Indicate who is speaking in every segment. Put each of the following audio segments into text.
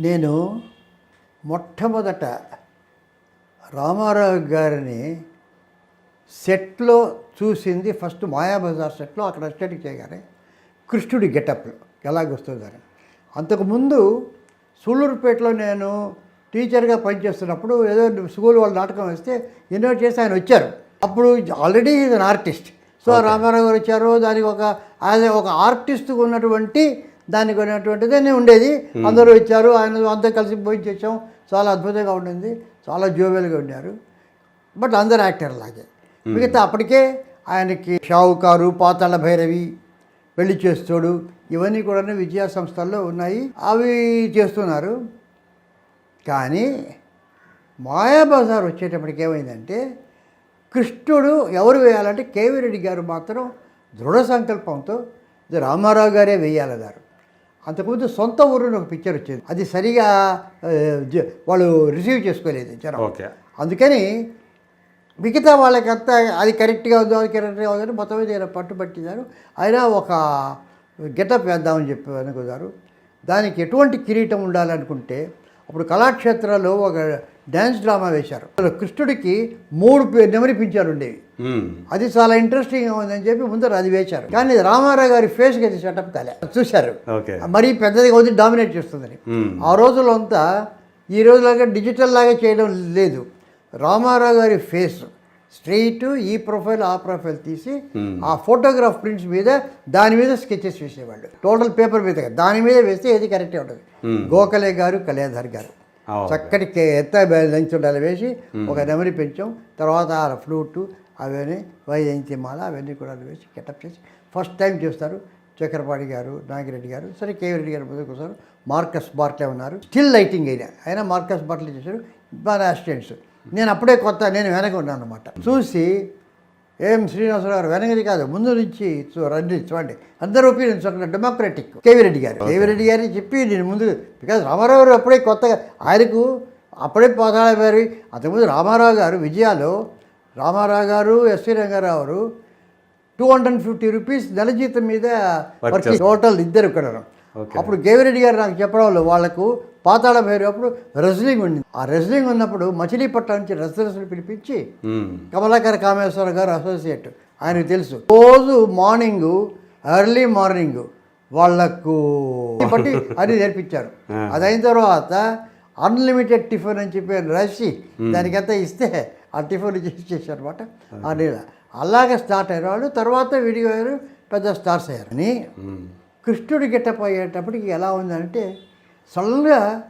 Speaker 1: నేను మొట్టమొదట రామారావు గారిని సెట్లో చూసింది ఫస్ట్ మాయాబజార్ సెట్లో అక్కడ అస్టడీ చేయగానే కృష్ణుడి గెటప్లో ఎలాగొస్తుందని అంతకుముందు సూళ్ళూరుపేటలో నేను టీచర్గా పనిచేస్తున్నప్పుడు ఏదో స్కూల్ వాళ్ళు నాటకం వేస్తే ఇన్వైట్ చేసి ఆయన వచ్చారు. అప్పుడు already is an artist. So Ramarao garu వచ్చారు దానికి ఒక యాజ్ ఒక ఆర్టిస్ట్ ఉన్నటువంటి దానికి ఉన్నటువంటిదే ఉండేది. అందరూ వచ్చారు ఆయన అంతా కలిసి పోయి చేసాం చాలా అద్భుతంగా ఉండింది. చాలా జోవెల్గా ఉన్నారు బట్ అందరు యాక్టర్ లాగే. మిగతా అప్పటికే ఆయనకి షావుకారు పాతాళ భైరవి పెళ్ళి చేస్తోడు. ఇవన్నీ కూడా విజయ సంస్థల్లో ఉన్నాయి. అవి చేస్తున్నారు. కానీ మాయాబజార్ వచ్చేటప్పటికి ఏమైందంటే కృష్ణుడు ఎవరు వేయాలంటే కేవీ రెడ్డి గారు మాత్రం దృఢ సంకల్పంతో రామారావు గారే వేయాలన్నారు. అంతకుముందు సొంత ఊరుని ఒక పిక్చర్ వచ్చింది. అది సరిగా వాళ్ళు రిసీవ్ చేసుకోలేదు జనం.
Speaker 2: ఓకే.
Speaker 1: అందుకని మిగతా వాళ్ళకంతా అది కరెక్ట్గా ఉందో అది కరెక్ట్గా ఉందని మొత్తం మీద పట్టుబట్టినారు. అయినా ఒక గెటప్ వేద్దామని చెప్పి అనుకున్నారు. దానికి ఎటువంటి కిరీటం ఉండాలనుకుంటే అప్పుడు కళాక్షేత్రాల్లో ఒక డ్యాన్స్ డ్రామా వేశారు. కృష్ణుడికి మూడు నెమరి పించాలు ఉండేవి. అది చాలా ఇంట్రెస్టింగ్గా ఉందని చెప్పి ముందర అది వేశారు. కానీ రామారావు గారి ఫేస్కి అది సెటప్ కాలే. చూశారు. మరీ పెద్దదిగా ఉంది డామినేట్ చేస్తుందని. ఆ రోజుల్లో అంతా ఈ రోజులాగా డిజిటల్ లాగా చేయడం లేదు. రామారావు గారి ఫేస్ స్ట్రెయిట్ ఈ ప్రొఫైల్ ఆ ప్రొఫైల్ తీసి ఆ ఫోటోగ్రాఫ్ ప్రింట్స్ మీద దాని మీద స్కెచెస్ వేసేవాళ్ళు. టోటల్ పేపర్ మీద దాని మీద వేస్తే ఏది కరెక్టే ఉంటుంది? గోఖలే గారు కళ్యాణధర్ గారు. చక్కటి ఎత్త లంచ్ ఉండాలి వేసి ఒక నెమరి పెంచాం. తర్వాత ఆ ఫ్లూటు అవన్నీ వైజయంతి మాల అవన్నీ కూడా వేసి కెటప్ చేసి ఫస్ట్ టైం చేస్తారు. చక్రపాణి గారు నాగిరెడ్డి గారు సరే కేవీ రెడ్డి గారు ముందుకు వస్తారు. మార్కస్ బార్ట్లే ఉన్నారు. స్టిల్ లైటింగ్ అయినా అయినా మార్కస్ బార్ట్లే చేశారు. మన అసిస్టెంట్స్. నేను అప్పుడే కొత్త నేను వెనక ఉన్నాను అనమాట చూసి ఏం శ్రీనివాసరావు గారు? వెనకది కాదు ముందు నుంచి రండి చూడండి. అందరు ఒపీనియన్స్ ఒక డెమోక్రటిక్ కేవీ రెడ్డి గారు. కేవీ రెడ్డి గారి చెప్పి నేను ముందు బికాజ్ రామారావు గారు అప్పుడే కొత్తగా ఆయనకు అప్పుడే పాతాళ గారి అంతకుముందు రామారావు గారు విజయాలో రామారావు గారు ఎస్వి రంగారావు గారు టూ హండ్రెడ్ ఫిఫ్టీ రూపీస్ నెల జీతం మీద టోటల్ ఇద్దరు ఇక్కడ. అప్పుడు కేవిరెడ్డి గారు నాకు చెప్పడంలో వాళ్ళకు పాతాళ భైరు అప్పుడు రెజ్లింగ్ ఉండింది. ఆ రెజ్లింగ్ ఉన్నప్పుడు మచిలీపట్నం నుంచి రెజ్లర్స్ని పిలిపించి. కమలాకర కామేశ్వర గారు అసోసియేట్ ఆయనకు తెలుసు. రోజు మార్నింగ్ ఎర్లీ మార్నింగ్ వాళ్ళకు బట్టి అది నేర్పించారు. అది అయిన తర్వాత అన్లిమిటెడ్ టిఫిన్ అని చెప్పి రాసి దానికంతా ఇస్తే ఆ టిఫిన్ చేసి చేశారు అనమాట అని అలాగే స్టార్ట్ అయిన వాళ్ళు తర్వాత వీడియో పెద్ద స్టార్స్ అయ్యారు. అని. కృష్ణుడి గెటప్ అయ్యేటప్పటికి ఎలా ఉందంటే సడన్గా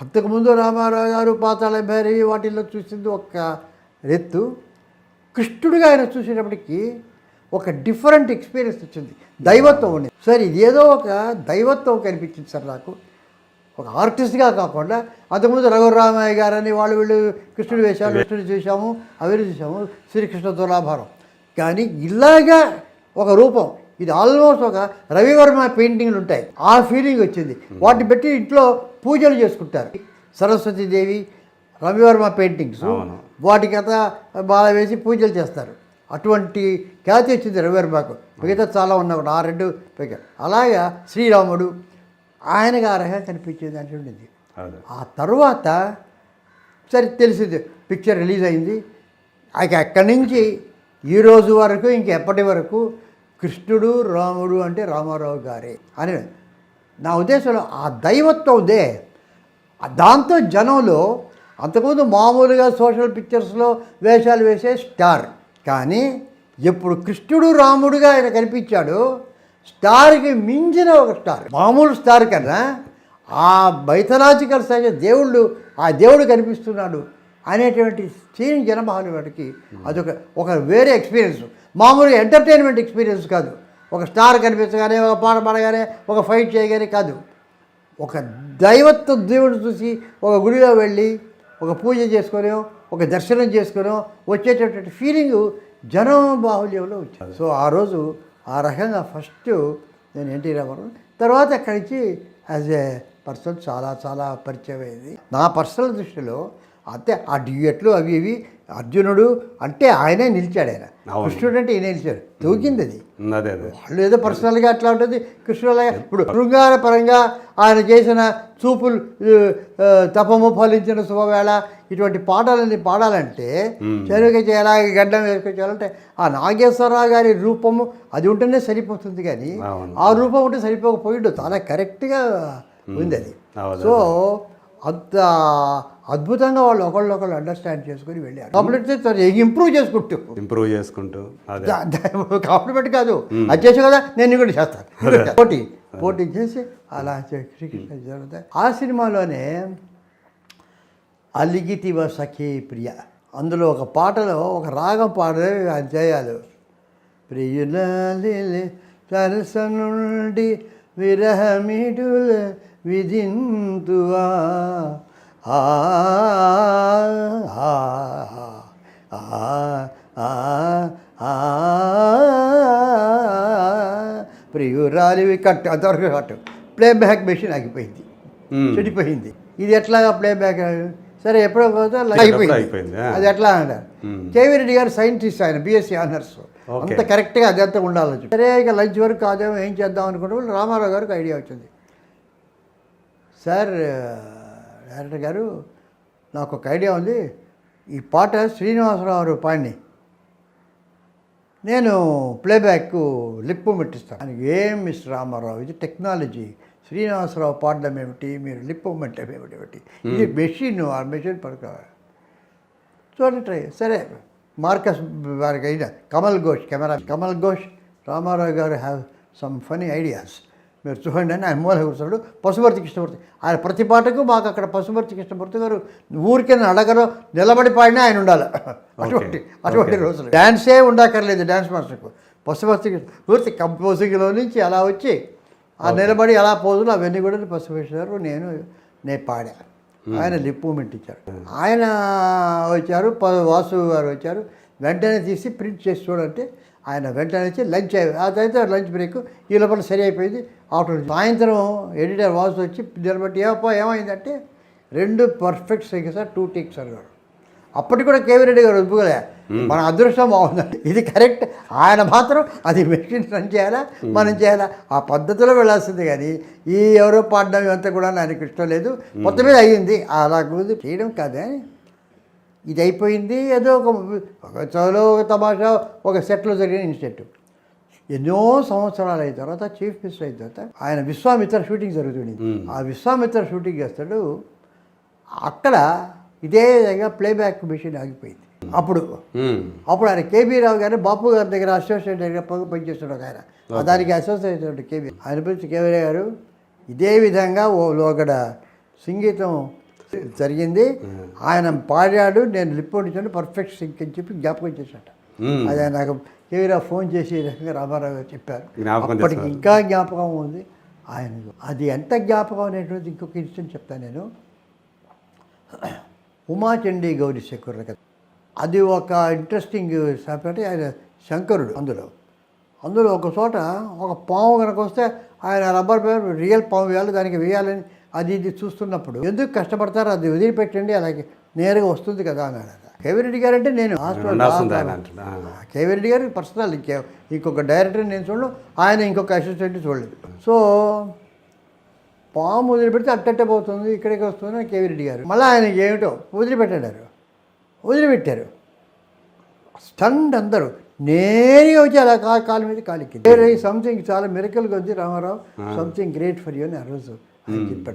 Speaker 1: అంతకుముందు రామారావు గారు పాతాళ భైరవి వాటిల్లో చూసింది ఒక ఎత్తు కృష్ణుడిగా ఆయన చూసేటప్పటికి ఒక డిఫరెంట్ ఎక్స్పీరియన్స్ వచ్చింది. దైవత్వం ఉంది. సార్ ఇదేదో ఒక దైవత్వం కనిపించింది సార్ నాకు. ఒక ఆర్టిస్ట్గా కాకుండా అంతకుముందు రఘురామయ్య గారని వాళ్ళు వీళ్ళు కృష్ణుడు వేశారు కృష్ణుడు చూసాము అవి చూసాము శ్రీకృష్ణ తులాభారం కానీ ఇలాగా ఒక రూపం ఇది ఆల్మోస్ట్ ఒక రవివర్మ పెయింటింగ్లు ఉంటాయి. ఆ ఫీలింగ్ వచ్చింది. వాటిని పెట్టి ఇంట్లో పూజలు చేసుకుంటారు. సరస్వతీదేవి రవివర్మ పెయింటింగ్స్. వాటికి అంతా బాగా వేసి పూజలు చేస్తారు. అటువంటి ఖ్యాతి వచ్చింది రవివర్మకు. మిగతా చాలా ఉన్నాయి. ఆ రెండు అలాగా శ్రీరాముడు ఆయనకు ఆ రకంగా కనిపించేది అంటే ఉండింది ఆ తర్వాత సరే తెలిసింది. పిక్చర్ రిలీజ్ అయింది. ఇక అక్కడి నుంచి? ఈ రోజు వరకు ఇంక ఎప్పటి వరకు? కృష్ణుడు రాముడు అంటే రామారావు గారే అని నా ఉద్దేశంలో ఆ దైవత్వం ఉందే. దాంతో జనంలో అంతకుముందు మామూలుగా సోషల్ పిక్చర్స్లో వేషాలు వేసే స్టార్. కానీ ఎప్పుడు కృష్ణుడు రాముడుగా ఆయన కనిపించాడు స్టార్కి మించిన ఒక స్టార్. మామూలు స్టార్ కన్నా ఆ మైథలాజికల్ సైజ్ దేవుళ్ళు ఆ దేవుడు కనిపిస్తున్నాడు. అనేటువంటి సీన్ జనమహానుడికి అదొక ఒక వేరే ఎక్స్పీరియన్స్ మామూలుగా ఎంటర్టైన్మెంట్ ఎక్స్పీరియన్స్ కాదు. ఒక స్టార్ కనిపించగానే ఒక పాట పాడగానే ఒక ఫైట్ చేయగానే కాదు. ఒక దైవత్వ దేవుడు చూసి ఒక గుడిలో వెళ్ళి ఒక పూజ చేసుకొని ఒక దర్శనం చేసుకొని వచ్చేటటువంటి ఫీలింగ్ జనం బాహుల్యంలో వచ్చింది సో ఆ రోజు ఆ రకంగా ఫస్ట్ నేను ఎన్టీ రామారావు తర్వాత అక్కడి నుంచి యాజ్ ఏ పర్సన్ చాలా చాలా పరిచయం అయింది. నా పర్సనల్ దృష్టిలో అంతే ఆ డ్యూయట్లు అవి ఇవి అర్జునుడు అంటే ఆయనే నిలిచాడు ఆయన. కృష్ణుడు అంటే ఈయన నిలిచాడు. తూకింది అది. వాళ్ళు ఏదో పర్సనల్గా అట్లా ఉంటుంది. కృష్ణులాగా ఇప్పుడు శృంగార పరంగా ఆయన చేసిన చూపులు తపము ఫలించిన శుభవేళ ఇటువంటి పాటలని పాడాలంటే చెరువుకి చేయాలి గడ్డం వేసుకొచ్చాలంటే ఆ నాగేశ్వరరావు గారి రూపము అది ఉంటేనే సరిపోతుంది కానీ. ఆ రూపం ఉంటే సరిపోకపోయిండు చాలా కరెక్ట్గా ఉంది అది. సో అంత అద్భుతంగా వాళ్ళు ఒకళ్ళొకళ్ళు అండర్స్టాండ్ చేసుకుని వెళ్ళారు. కాంప్లిమెంట్ ఇంప్రూవ్ చేసుకుంటూ.
Speaker 2: ఇంప్రూవ్ చేసుకుంటూ
Speaker 1: కాంప్లిమెంట్ కాదు అది చేసావు కదా నేను కూడా చేస్తాను. పోటీ పోటీ చేసి అలా శ్రీకృష్ణ జరుగుతాయి. ఆ సినిమాలోనే అలిగితివ సఖీ ప్రియ. అందులో ఒక పాటలో ఒక రాగం పాడే ఆయన చేయాలి. ప్రియుల సరస నుండి విరహమిడుల విధింతువా ఆ ప్రియురాలివి కట్టు అంతవరకు కట్టు ప్లే బ్యాక్ మెషిన్ ఆగిపోయింది. చెడిపోయింది ఇది ఎట్లాగా ప్లే బ్యాక్ సరే ఎప్పుడో పోతే అయిపోయింది. అది ఎట్లా అంటారు
Speaker 2: మ్మ్.
Speaker 1: కేవీ రెడ్డి గారు సైంటిస్ట్ ఆయన బీఎస్సీ ఆనర్స్. అంత కరెక్ట్గా అదంతా ఉండాలని. సరే ఇక లంచ్ వరకు కాదేమో ఏం చేద్దాం అనుకుంటే రామారావు గారికి ఐడియా వచ్చింది సార్ డైరెక్టర్ గారు నాకు ఒక ఐడియా ఉంది. ఈ పాట శ్రీనివాసరావు పాడిని. నేను ప్లేబ్యాక్ లిప్పు పెట్టిస్తాను అని ఏం మిస్టర్ రామారావు? ఇది టెక్నాలజీ. శ్రీనివాసరావు పాడడం ఏమిటి? మీరు లిప్పు పెట్టడం ఏమిటి? ఏమిటి? ఇది మెషిన్ ఆ మెషిన్ పడుకోవాలి. చూడండి ట్రై సరే మార్కస్ వారికి అయిన Kamal Ghosh camera Kamal Ghosh Ramarao garu have some funny ideas. మీరు చూడండి అని ఆయన మూల కూర్చున్నాడు పశుపతి కృష్ణమూర్తి ఆయన ప్రతి పాటకు మాకు అక్కడ పశుపతి కృష్ణమూర్తి గారు ఊరికే అడగరు నిలబడి పాడినా ఆయన ఉండాలి. అటువంటి అటువంటి రోజులు. డ్యాన్సే ఉండక్కర్లేదు డ్యాన్స్ మాస్టర్కు. పశుపతి పూర్తి కంపోజింగ్లో నుంచి అలా వచ్చి ఆ నిలబడి అలా పోజులు అవన్నీ కూడా పశుపతి గారు నేను నేను పాడా. ఆయన లిప్ మూమెంట్ ఇచ్చారు. ఆయన వచ్చారు వాసు గారు వచ్చారు వెంటనే తీసి ప్రింట్ చేసి చూడంటే ఆయన వెంటనే వచ్చి లంచ్ తర్వాత లంచ్ బ్రేక్ ఈ లోపల సరి అయిపోయింది. ఆఫ్టర్ సాయంత్రం ఎడిటర్ వాసు వచ్చి నిలబట్టి ఏమప్పా ఏమైందంటే రెండు perfect cycle sir two takes అన్నారు అప్పటికి కూడా కేవీ రెడ్డి గారు ఒప్పుకోలే. మన అదృష్టం బాగుందండి ఇది కరెక్ట్. ఆయన మాత్రం అది మెషిన్ రన్ చేయాలా మనం చేయాలా? ఆ పద్ధతిలో వెళ్ళాల్సింది కానీ ఈ ఎవరో పాడడం ఇవంతా కూడా ఆయనకి ఇష్టం లేదు. మొత్తం మీద అయ్యింది. అలా చేయడం కాదే. ఇది అయిపోయింది ఏదో ఒక ఒక చదువులో ఒక తమాషా ఒక సెట్లో జరిగిన ఇన్సిడెంట్. ఎన్నో సంవత్సరాలు అయిన తర్వాత చీఫ్ మినిస్టర్ అయిన తర్వాత ఆయన విశ్వామిత్ర షూటింగ్ జరుగుతుంది. ఆ విశ్వామిత్ర షూటింగ్ చేస్తాడు. అక్కడ ఇదే విధంగా ప్లేబ్యాక్ మెషిన్ ఆగిపోయింది. అప్పుడు. అప్పుడు ఆయన కేబీ రావు గారు బాపు గారి దగ్గర అసోసియేట్ దగ్గర పని పనిచేస్తున్నాడు ఒక ఆయన. దానికి అసోసియేట్ కేబీ ఆయన పిలిచి కేబీ రావు గారు. ఇదే విధంగా ఓ లోగడ సంగీతం జరిగింది. ఆయన పాడాడు నేను లిప్పొడిచాను పర్ఫెక్ట్ సింక్ అని చెప్పి జ్ఞాపకం చేశాట. అది ఆయన నాకు కేవీ రావు ఫోన్ చేసి ఈ రకంగా రామారావు గారు చెప్పారు. అప్పటికి. ఇంకా జ్ఞాపకం ఉంది ఆయన. అది ఎంత జ్ఞాపకం అనేటువంటిది ఇంకొక ఇన్సిడెంట్ చెప్తాను నేను. ఉమాచండీ గౌరీ శంకరుల కథ అది ఒక ఇంట్రెస్టింగ్ అంటే ఆయన శంకరుడు అందులో. అందులో ఒక చోట ఒక పాము కనుక వస్తే ఆయన రబ్బర్ పేరు రియల్ పాము వేయాలి దానికి వేయాలని అది ఇది చూస్తున్నప్పుడు ఎందుకు కష్టపడతారు అది వదిలిపెట్టండి అలాగే నేరుగా వస్తుంది కదా అన్నాడు. కేవీ రెడ్డి గారు అంటే నేను హాస్పిటల్
Speaker 2: ఉండాల్సింది ఆయన అంటున్నా.
Speaker 1: కేవీ రెడ్డి గారికి పర్సనల్ ఇంకే ఇంకొక డైరెక్టర్ నేను చూడను ఆయన ఇంకొక అసిస్టెంట్ చూడలేదు. సో పాము వదిలిపెడితే అట్టట్టే పోతుంది ఇక్కడికి వస్తుంది కేవీ రెడ్డి గారు. మళ్ళీ ఆయన ఏమిటో వదిలిపెట్టాడు వదిలిపెట్టారు. స్టండ్ అందరూ. నేరుగా వచ్చి అలా కా కాలు మీద కాలికి సంథింగ్ చాలా మిరకల్గా ఉంది Ramarao. Something great for you అని ఆ రోజు ఆయన చెప్పాడు.